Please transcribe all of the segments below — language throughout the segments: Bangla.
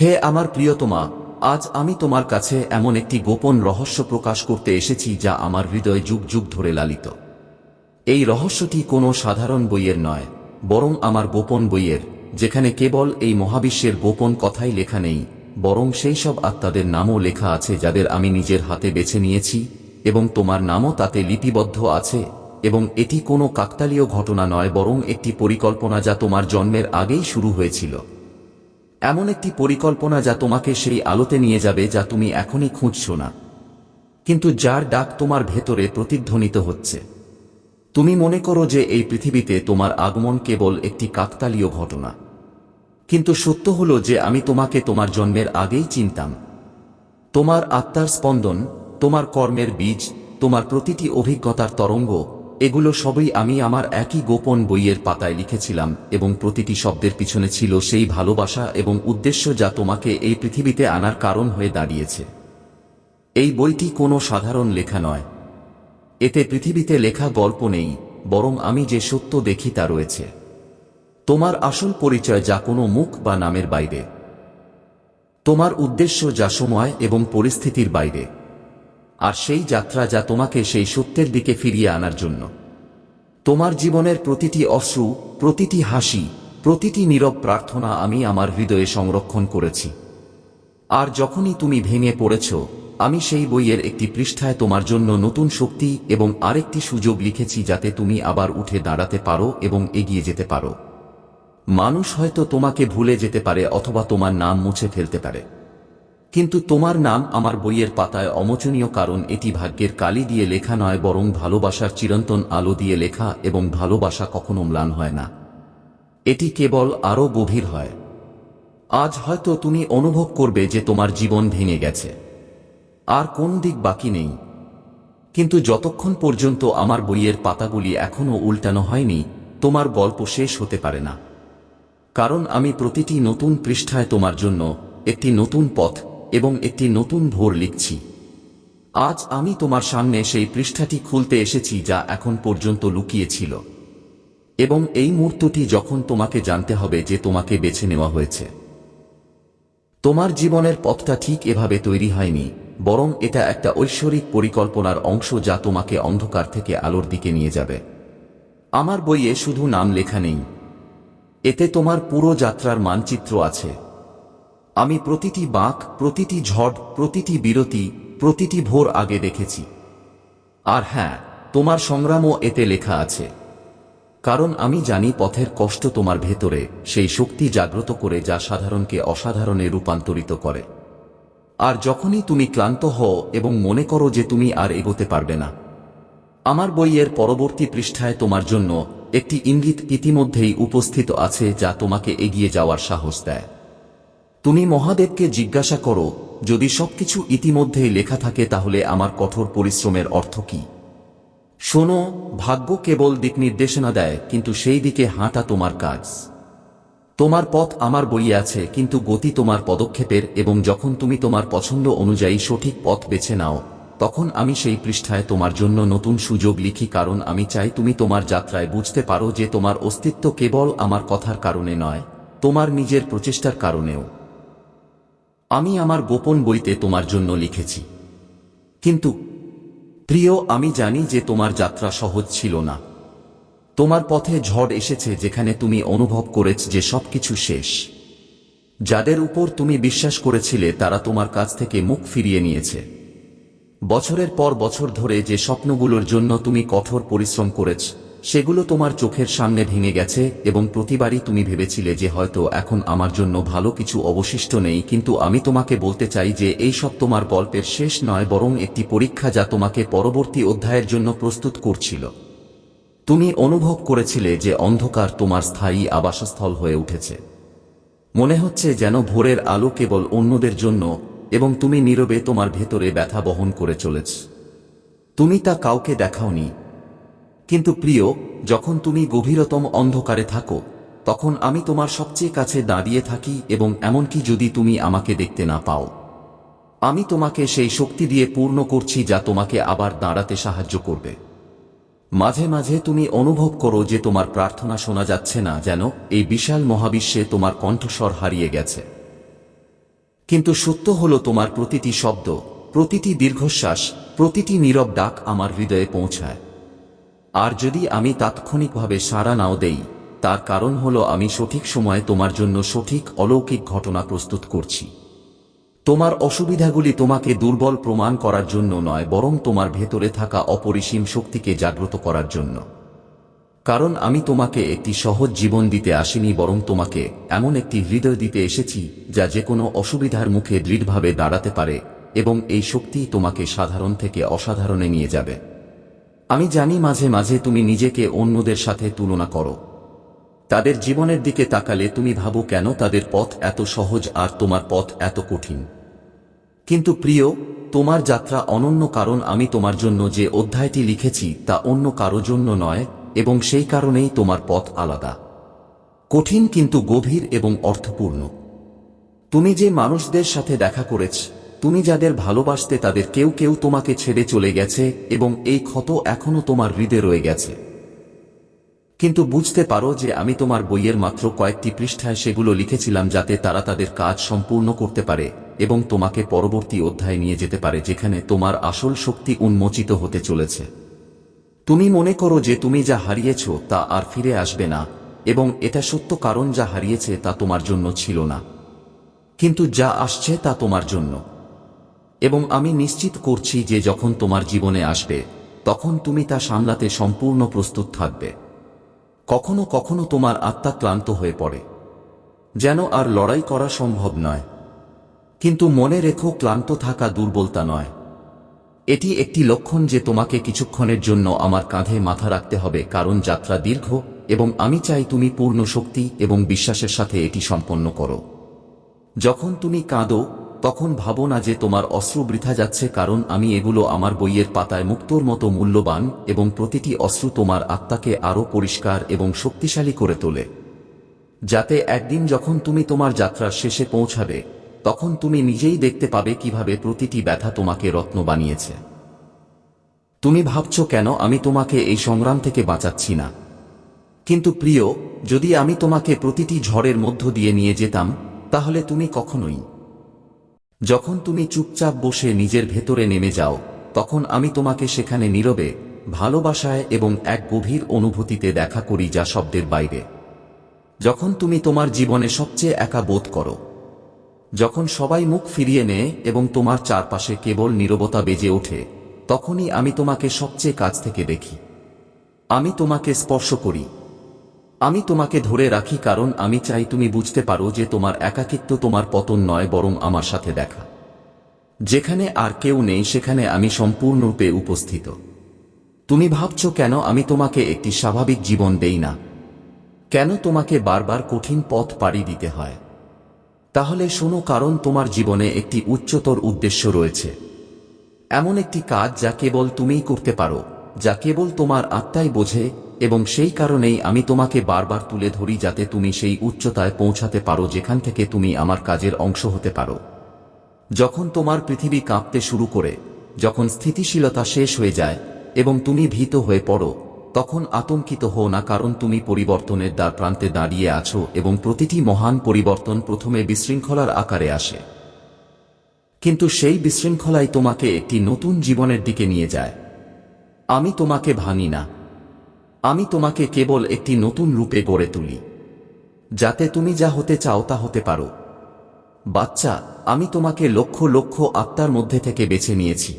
হে আমার প্রিয়তমা, আজ আমি তোমার কাছে এমন একটি গোপন রহস্য প্রকাশ করতে এসেছি যা আমার হৃদয় যুগ যুগ ধরে লালিত। এই রহস্যটি কোনো সাধারণ বইয়ের নয়, বরং আমার গোপন বইয়ের, যেখানে কেবল এই মহাবিশ্বের গোপন কথাই লেখা নেই, বরং সেই সব আত্মাদের নামও লেখা আছে যাদের আমি নিজের হাতে বেছে নিয়েছি, এবং তোমার নামও তাতে লিপিবদ্ধ আছে, এবং এটি কোনো কাকতালীয় ঘটনা নয়, বরং একটি পরিকল্পনা যা তোমার জন্মের আগেই শুরু হয়েছিল। এমন একটি পরিকল্পনা যা তোমাকে সেই আলোতে নিয়ে যাবে যা তুমি এখনই খুঁজছ না। কিন্তু যার ডাক তোমার ভেতরে প্রতিধ্বনিত হচ্ছে। তুমি মনে করো যে এই পৃথিবীতে তোমার আগমন কেবল একটি কাকতালীয় ঘটনা। কিন্তু সত্য হলো যে আমি তোমাকে তোমার জন্মের আগেই চিনতাম। তোমার আত্মার স্পন্দন, তোমার কর্মের বীজ, তোমার প্রতিটি অভিজ্ঞতার তরঙ্গ এগুলো সবই আমি আমার একই গোপন বইয়ের পাতায় লিখেছিলাম, এবং প্রতিটি শব্দের পিছনে ছিল সেই ভালোবাসা এবং উদ্দেশ্য যা তোমাকে এই পৃথিবীতে আনার কারণ হয়ে দাঁড়িয়েছে। এই বইটি কোনো সাধারণ লেখা নয়। এতে পৃথিবীতে লেখা গল্প নেই, বরং আমি যে সত্য দেখি তা রয়েছে। তোমার আসল পরিচয় যা কোনো মুখ বা নামের বাইরে। তোমার উদ্দেশ্য যা সময় এবং পরিস্থিতির বাইরে। আর সেই যাত্রা যা তোমাকে সেই সত্যের দিকে ফিরিয়ে আনার জন্য। তোমার জীবনের প্রতিটি অশ্রু, প্রতিটি হাসি, প্রতিটি নীরব প্রার্থনা আমি আমার হৃদয়ে সংরক্ষণ করেছি। আর যখনই তুমি ভেঙে পড়েছ, আমি সেই বইয়ের একটি পৃষ্ঠায় তোমার জন্য নতুন শক্তি এবং আরেকটি সুযোগ লিখেছি যাতে তুমি আবার উঠে দাঁড়াতে পারো এবং এগিয়ে যেতে পারো। মানুষ হয়তো তোমাকে ভুলে যেতে পারে অথবা তোমার নাম মুছে ফেলতে পারে। কিন্তু তোমার নাম আমার বইয়ের পাতায় অমোচনীয় কারণ এটি ভাগ্যের কালি দিয়ে লেখা নয়, বরং ভালোবাসার চিরন্তন আলো দিয়ে লেখা এবং ভালোবাসা কখনো ম্লান হয় না। এটি কেবল আরও গভীর হয়। আজ হয়তো তুমি অনুভব করবে যে তোমার জীবন ভেঙে গেছে। আর কোন দিক বাকি নেই। কিন্তু যতক্ষণ পর্যন্ত আমার বইয়ের পাতাগুলি এখনও উল্টানো হয়নি, তোমার গল্প শেষ হতে পারে না। কারণ আমি প্রতিটি নতুন পৃষ্ঠায় তোমার জন্য একটি নতুন পথ এবং একটি নতুন ভোর লিখছি। আজ আমি তোমার সামনে সেই পৃষ্ঠাটি খুলতে এসেছি যা এখন পর্যন্ত লুকিয়েছিল এবং এই মুহূর্তটি যখন তোমাকে জানতে হবে যে তোমাকে বেছে নেওয়া হয়েছে। তোমার জীবনের পথটা ঠিক এভাবে তৈরি হয়নি, বরং এটা একটা ঐশ্বরিক পরিকল্পনার অংশ যা তোমাকে অন্ধকার থেকে আলোর দিকে নিয়ে যাবে। আমার বইয়ে শুধু নাম লেখা নেই। এতে তোমার পুরো যাত্রার মানচিত্র আছে। আমি প্রতিটি বাঁক, প্রতিটি ঝড়, প্রতিটি বিরতি, প্রতিটি ভোর আগে দেখেছি। আর হ্যাঁ তোমার সংগ্রামও এতে লেখা আছে। কারণ আমি জানি পথের কষ্ট তোমার ভেতরে, সেই শক্তি জাগ্রত করে যা সাধারণকে অসাধারণে রূপান্তরিত করে। আর যখনই তুমি ক্লান্ত হও এবং মনে করো যে তুমি আর এগোতে পারবে না। আমার বইয়ের পরবর্তী পৃষ্ঠায় তোমার জন্য একটি ইঙ্গিত ইতিমধ্যেই উপস্থিত আছে যা তোমাকে এগিয়ে যাওয়ার সাহস দেয়। তুমি মহাদেবকে জিজ্ঞাসা করো, যদি সবকিছু ইতিমধ্যেই লেখা থাকে তাহলে আমার কঠোর পরিশ্রমের অর্থ কি? শোনো, ভাগ্য কেবল দিক নির্দেশনা দেয়, কিন্তু সেই দিকে হাঁটা তোমার কাজ। তোমার পথ আমার বইয়ে আছে, কিন্তু গতি তোমার পদক্ষেপের, এবং যখন তুমি তোমার পছন্দ অনুযায়ী সঠিক পথ বেছে নাও, তখন আমি সেই পৃষ্ঠায় তোমার জন্য নতুন সুযোগ লিখি, কারণ আমি চাই তুমি তোমার যাত্রায় বুঝতে পারো যে তোমার অস্তিত্ব কেবল আমার কথার কারণে নয়, তোমার নিজের প্রচেষ্টার কারণেও। আমি আমার গোপন বইতে তোমার জন্য লিখেছি। কিন্তু, প্রিয়, আমি জানি যে তোমার যাত্রা সহজ ছিল না। তোমার পথে ঝড় এসেছে যেখানে তুমি অনুভব করেছ যে সবকিছু শেষ। যাদের উপর তুমি বিশ্বাস করেছিলে, তারা তোমার কাছ থেকে মুখ ফিরিয়ে নিয়েছে। বছরের পর বছর ধরে যে স্বপ্নগুলোর জন্য তুমি কঠোর পরিশ্রম করেছ সেগুলো তোমার চোখের সামনে ভেঙে গেছে এবং প্রতিবারই তুমি ভেবেছিলে যে হয়তো এখন আমার জন্য ভালো কিছু অবশিষ্ট নেই, কিন্তু আমি তোমাকে বলতে চাই যে এই সব তোমার গল্পের শেষ নয়, বরং একটি পরীক্ষা যা তোমাকে পরবর্তী অধ্যায়ের জন্য প্রস্তুত করছিল। তুমি অনুভব করেছিলে যে অন্ধকার তোমার স্থায়ী আবাসস্থল হয়ে উঠেছে। মনে হচ্ছে যেন ভোরের আলো কেবল অন্যদের জন্য, এবং তুমি নীরবে তোমার ভেতরে ব্যথা বহন করে চলেছ। তুমি তা কাউকে দেখাওনি কিন্তু প্রিয়, যখন তুমি গভীরতম অন্ধকারে থাকো, তখন আমি তোমার সবচেয়ে কাছে দাঁড়িয়ে থাকি এবং এমনকি যদি তুমি আমাকে দেখতে না পাও। আমি তোমাকে সেই শক্তি দিয়ে পূর্ণ করছি যা তোমাকে আবার দাঁড়াতে সাহায্য করবে। মাঝে মাঝে তুমি অনুভব করো যে তোমার প্রার্থনা শোনা যাচ্ছে না যেন এই বিশাল মহাবিশ্বে তোমার কণ্ঠস্বর হারিয়ে গেছে। কিন্তু সত্য হলো তোমার প্রতিটি শব্দ, প্রতিটি দীর্ঘশ্বাস, প্রতিটি নীরব ডাক আমার হৃদয়ে পৌঁছায়। আর যদি আমি তাৎক্ষণিকভাবে সাড়া নাও দেই, তার কারণ হলো আমি সঠিক সময়ে তোমার জন্য সঠিক অলৌকিক ঘটনা প্রস্তুত করছি। তোমার অসুবিধাগুলি তোমাকে দুর্বল প্রমাণ করার জন্য নয়, বরং তোমার ভেতরে থাকা অপরিসীম শক্তিকে জাগ্রত করার জন্য। কারণ আমি তোমাকে একটি সহজ জীবন দিতে আসিনি, বরং তোমাকে এমন একটি হৃদয় দিতে এসেছি, যা যে কোনো অসুবিধার মুখে দৃঢ়ভাবে দাঁড়াতে পারে, এবং এই শক্তি তোমাকে সাধারণ থেকে অসাধারণে নিয়ে যাবে। আমি জানি মাঝে মাঝে তুমি নিজেকে অন্যদের সাথে তুলনা করো। তাদের জীবনের দিকে তাকালে তুমি ভাবো কেন তাদের পথ এত সহজ আর তোমার পথ এত কঠিন। কিন্তু প্রিয়, তোমার যাত্রা অনন্য কারণ আমি তোমার জন্য যে অধ্যায়টি লিখেছি তা অন্য কারও জন্য নয়, এবং সেই কারণেই তোমার পথ আলাদা। কঠিন কিন্তু গভীর এবং অর্থপূর্ণ। তুমি যে মানুষদের সাথে দেখা করেছ তুমি যাদের ভালোবাসতে তাদের কেউ কেউ তোমাকে ছেড়ে চলে গেছে এবং এই ক্ষত এখনও তোমার হৃদয়ে রয়ে গেছে। কিন্তু বুঝতে পারো যে আমি তোমার বইয়ের মাত্র কয়েকটি পৃষ্ঠায় সেগুলো লিখেছিলাম যাতে তারা তাদের কাজ সম্পূর্ণ করতে পারে এবং তোমাকে পরবর্তী অধ্যায়ে নিয়ে যেতে পারে যেখানে তোমার আসল শক্তি উন্মোচিত হতে চলেছে। তুমি মনে করো যে তুমি যা হারিয়েছ তা আর ফিরে আসবে না এবং এটা সত্য কারণ যা হারিয়েছে তা তোমার জন্য ছিল না। কিন্তু যা আসছে তা তোমার জন্য। এবং আমি নিশ্চিত করছি যে যখন তোমার জীবনে আসবে, তখন তুমি তা সামলাতে সম্পূর্ণ প্রস্তুত থাকবে। কখনো কখনো তোমার আত্মা ক্লান্ত হয়ে পড়ে, যেন আর লড়াই করা সম্ভব নয়। কিন্তু মনে রেখো, ক্লান্ত থাকা দুর্বলতা নয়। এটি একটি লক্ষণ যে তোমাকে কিছুক্ষণের জন্য আমার কাঁধে মাথা রাখতে হবে, কারণ যাত্রা দীর্ঘ এবং আমি চাই তুমি পূর্ণ শক্তি এবং বিশ্বাসের সাথে এটি সম্পন্ন করো। যখন তুমি কাঁদো তখন ভাবো না যে তোমার অস্ত্র বৃথা যাচ্ছে কারণ আমি এগুলো আমার বইয়ের পাতায় মুক্তোর মতো মূল্যবান এবং প্রতিটি অস্ত্র তোমার আত্মাকে আরও পরিষ্কার এবং শক্তিশালী করে তোলে। যাতে একদিন যখন তুমি তোমার যাত্রার শেষে পৌঁছাবে, তখন তুমি নিজেই দেখতে পাবে কীভাবে প্রতিটি ব্যথা তোমাকে রত্ন বানিয়েছে। তুমি ভাবছ কেন আমি তোমাকে এই সংগ্রাম থেকে বাঁচাচ্ছি না? কিন্তু প্রিয়, যদি আমি তোমাকে প্রতিটি ঝড়ের মধ্য দিয়ে নিয়ে যেতাম, তাহলে তুমি কখনোই যখন তুমি চুপচাপ বসে নিজের ভেতরে নেমে যাও, তখন আমি তোমাকে সেখানে নীরবে, ভালোবাসায় এবং এক গভীর অনুভূতিতে দেখা করি যা শব্দের বাইরে। যখন তুমি তোমার জীবনে সবচেয়ে একা বোধ করো, যখন সবাই মুখ ফিরিয়ে নেয় এবং তোমার চারপাশে কেবল নীরবতা বেজে ওঠে, তখনই আমি তোমাকে সবচেয়ে কাছ থেকে দেখি। আমি তোমাকে স্পর্শ করি আমি তোমাকে ধরে রাখি কারণ আমি চাই তুমি বুঝতে পারো যে তোমার একাকিত্ব তোমার পতন নয় বরং আমার সাথে দেখা। যেখানে আর কেউ নেই সেখানে আমি সম্পূর্ণরূপে উপস্থিত। তুমি ভাবছ কেন আমি তোমাকে একটি স্বাভাবিক জীবন দেই না? কেন তোমাকে বারবার কঠিন পথ পাড়ি দিতে হয়? তাহলে শোনো কারণ তোমার জীবনে একটি উচ্চতর উদ্দেশ্য রয়েছে। এমন একটি কাজ যা কেবল তুমিই করতে পারো, যা কেবল তোমার আত্মাই বোঝে এবং সেই কারণেই আমি তোমাকে বারবার তুলে ধরি যাতে তুমি সেই উচ্চতায় পৌঁছাতে পারো যেখান থেকে তুমি আমার কাজের অংশ হতে পারো। যখন তোমার পৃথিবী কাঁপতে শুরু করে, যখন স্থিতিশীলতা শেষ হয়ে যায় এবং তুমি ভীত হয়ে পড়ো, তখন আতঙ্কিত হও না কারণ তুমি পরিবর্তনের দ্বার প্রান্তে দাঁড়িয়ে আছো এবং প্রতিটি মহান পরিবর্তন প্রথমে বিশৃঙ্খলার আকারে আসে। কিন্তু সেই বিশৃঙ্খলাই তোমাকে একটি নতুন জীবনের দিকে নিয়ে যায়। আমি তোমাকে ভাঙি না। আমি তোমাকে কেবল একটি নতুন রূপে গড়ে তুলি। যাতে তুমি যা হতে চাও তা হতে পারো। বাচ্চা, আমি তোমাকে লক্ষ লক্ষ আত্মার মধ্যে থেকে বেছে নিয়েছি।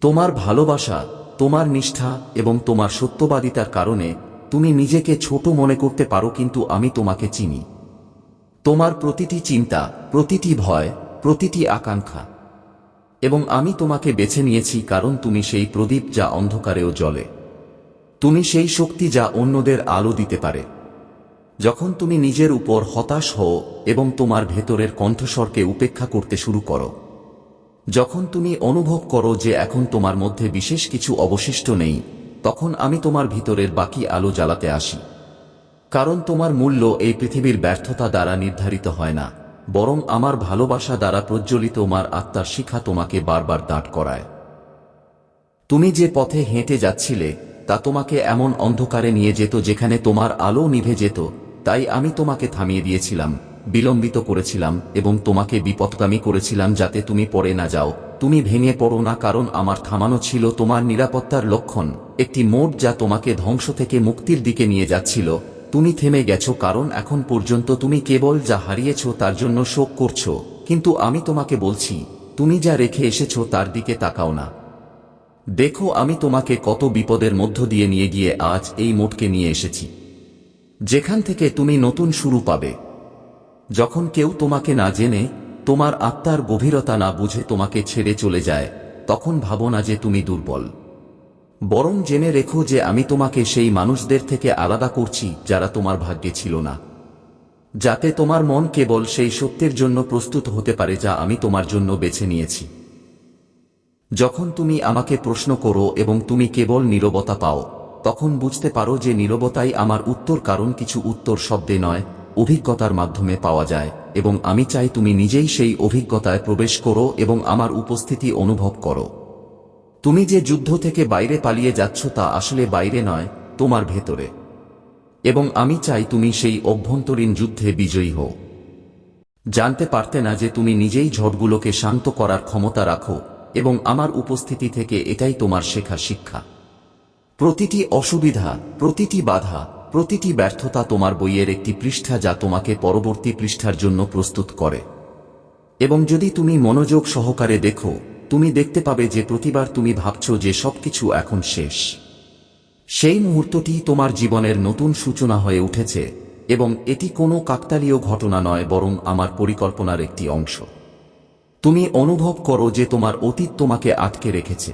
তোমার ভালোবাসা, তোমার নিষ্ঠা এবং তোমার সত্যবাদিতার কারণে তুমি নিজেকে ছোট মনে করতে পারো কিন্তু আমি তোমাকে চিনি। তোমার প্রতিটি চিন্তা, প্রতিটি ভয়, প্রতিটি আকাঙ্ক্ষা এবং আমি তোমাকে বেছে নিয়েছি কারণ তুমি সেই প্রদীপ যা অন্ধকারেও জ্বলে। তুমি সেই শক্তি যা অন্যদের আলো দিতে পারে। যখন তুমি নিজের উপর হতাশ হও এবং তোমার ভেতরের কণ্ঠস্বরকে উপেক্ষা করতে শুরু করো। যখন তুমি অনুভব করো যে এখন তোমার মধ্যে বিশেষ কিছু অবশিষ্ট নেই, তখন আমি তোমার ভিতরের বাকি আলো জ্বালাতে আসি। কারণ তোমার মূল্য এই পৃথিবীর ব্যর্থতা দ্বারা নির্ধারিত হয় না, বরং আমার ভালোবাসা দ্বারা প্রজ্বলিত তোমার আত্মার শিখা তোমাকে বারবার দাঁট করায়। তুমি যে পথে হেঁটে যাচ্ছিলে তা তোমাকে এমন অন্ধকারে নিয়ে যেত যেখানে তোমার আলো নিভে যেত, তাই আমি তোমাকে থামিয়ে দিয়েছিলাম, বিলম্বিত করেছিলাম এবং তোমাকে বিপদগামী করেছিলাম যাতে তুমি পড়ে না যাও। তুমি ভেঙে পড়ো না কারণ আমার থামানো ছিল তোমার নিরাপত্তার লক্ষণ, একটি মোড় যা তোমাকে ধ্বংস থেকে মুক্তির দিকে নিয়ে যাচ্ছিল। তুমি থেমে গেছো কারণ এখন পর্যন্ত তুমি কেবল যা হারিয়েছ তার জন্য শোক করছ। কিন্তু আমি তোমাকে বলছি, তুমি যা রেখে এসেছ তার দিকে তাকাও না। দেখো আমি তোমাকে কত বিপদের মধ্য দিয়ে নিয়ে গিয়ে আজ এই মোটকে নিয়ে এসেছি। যেখান থেকে তুমি নতুন শুরু পাবে। যখন কেউ তোমাকে না জেনে, তোমার আত্মার গভীরতা না বুঝে তোমাকে ছেড়ে চলে যায়, তখন ভাবো না যে তুমি দুর্বল। বরং জেনে রেখো যে আমি তোমাকে সেই মানুষদের থেকে আলাদা করছি যারা তোমার ভাগ্যে ছিল না। যাতে তোমার মন কেবল সেই সত্যের জন্য প্রস্তুত হতে পারে যা আমি তোমার জন্য বেছে নিয়েছি। যখন তুমি আমাকে প্রশ্ন করো এবং তুমি কেবল নীরবতা পাও, তখন বুঝতে পারো যে নীরবতাই আমার উত্তর, কারণ কিছু উত্তর শব্দে নয়, অভিজ্ঞতার মাধ্যমে পাওয়া যায়, এবং আমি চাই তুমি নিজেই সেই অভিজ্ঞতায় প্রবেশ করো এবং আমার উপস্থিতি অনুভব করো। তুমি যে যুদ্ধ থেকে বাইরে পালিয়ে যাচ্ছ তা আসলে বাইরে নয়, তোমার ভেতরে। এবং আমি চাই তুমি সেই অভ্যন্তরীণ যুদ্ধে বিজয়ী হও। জানতে পারতে না যে তুমি নিজেই ঝড়গুলোকে শান্ত করার ক্ষমতা রাখো এবং আমার উপস্থিতি থেকে এটাই তোমার শেখা শিক্ষা। প্রতিটি অসুবিধা, প্রতিটি বাধা, প্রতিটি ব্যর্থতা তোমার বইয়ের একটি পৃষ্ঠা যা তোমাকে পরবর্তী পৃষ্ঠার জন্য প্রস্তুত করে। এবং যদি তুমি মনোযোগ সহকারে দেখো, তুমি দেখতে পাবে যে প্রতিবার তুমি ভাবছ যে সবকিছু এখন শেষ। সেই মুহূর্তটি তোমার জীবনের নতুন সূচনা হয়ে উঠেছে, এবং এটি কোনো কাকতালীয় ঘটনা নয়, বরং আমার পরিকল্পনার একটি অংশ। তুমি অনুভব করো যে তোমার অতীত তোমাকে আটকে রেখেছে।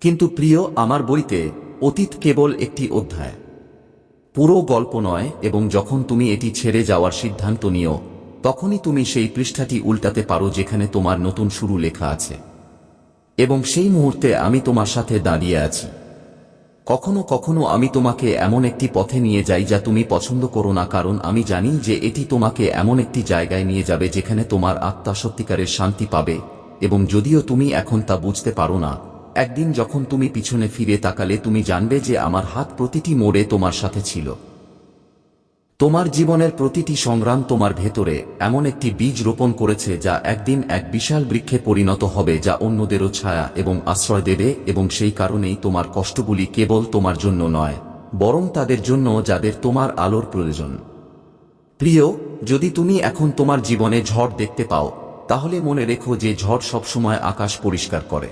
কিন্তু প্রিয়, আমার বইতে অতীত কেবল একটি অধ্যায়। পুরো গল্প নয়, এবং যখন তুমি এটি ছেড়ে যাওয়ার সিদ্ধান্ত নিও, তখনই তুমি সেই পৃষ্ঠাটি উল্টাতে পারো যেখানে তোমার নতুন শুরু লেখা আছে। এবং সেই মুহূর্তে আমি তোমার সাথে দাঁড়িয়ে আছি। কখনো কখনো আমি তোমাকে এমন একটি পথে নিয়ে যাই যা তুমি পছন্দ করো না, কারণ আমি জানি যে এটি তোমাকে এমন একটি জায়গায় নিয়ে যাবে যেখানে তোমার আত্মা সত্যিকারের শান্তি পাবে, এবং যদিও তুমি এখন তা বুঝতে পারো না, একদিন যখন তুমি পিছনে ফিরে তাকালে তুমি জানবে যে আমার হাত প্রতিটি মোড়ে তোমার সাথে ছিল। তোমার জীবনের প্রতিটি সংগ্রাম তোমার ভেতরে এমন একটি বীজ রোপণ করেছে যা একদিন এক বিশাল বৃক্ষে পরিণত হবে যা অন্যদেরও ছায়া এবং আশ্রয় দেবে এবং সেই কারণেই তোমার কষ্টগুলি কেবল তোমার জন্য নয়, বরং তাদের জন্য যাদের তোমার আলোর প্রয়োজন। প্রিয়, যদি তুমি এখন তোমার জীবনে ঝড় দেখতে পাও, তাহলে মনে রেখো যে ঝড় সবসময় আকাশ পরিষ্কার করে।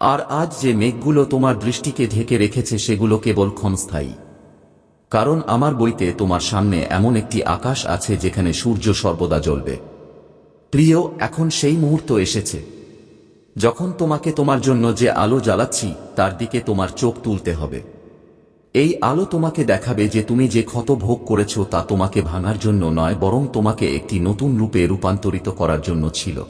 আর আজ যে মেঘগুলো তোমার দৃষ্টিকে ঢেকে রেখেছে সেগুলো কেবল ক্ষণস্থায়ী। কারণ আমার বইতে তোমার সামনে এমন একটি আকাশ আছে যেখানে সূর্য সর্বদা জ্বলবে। প্রিয়, এখন সেই মুহূর্ত এসেছে। যখন তোমাকে তোমার জন্য যে আলো জ্বালাচ্ছি, তার দিকে তোমার চোখ তুলতে হবে। এই আলো তোমাকে দেখাবে যে তুমি যে ক্ষত ভোগ করেছ, তা তোমাকে ভাঙার জন্য নয়, বরং তোমাকে একটি নতুন রূপে রূপান্তরিত করার জন্য ছিল।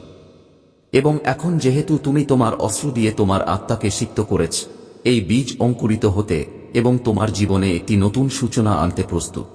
এবং এখন যেহেতু তুমি তোমার অস্ত্র দিয়ে তোমার আত্মাকে সিক্ত করেছ, এই বীজ অঙ্কুরিত হতে এবং তোমার জীবনে একটি নতুন সূচনা আনতে প্রস্তুত।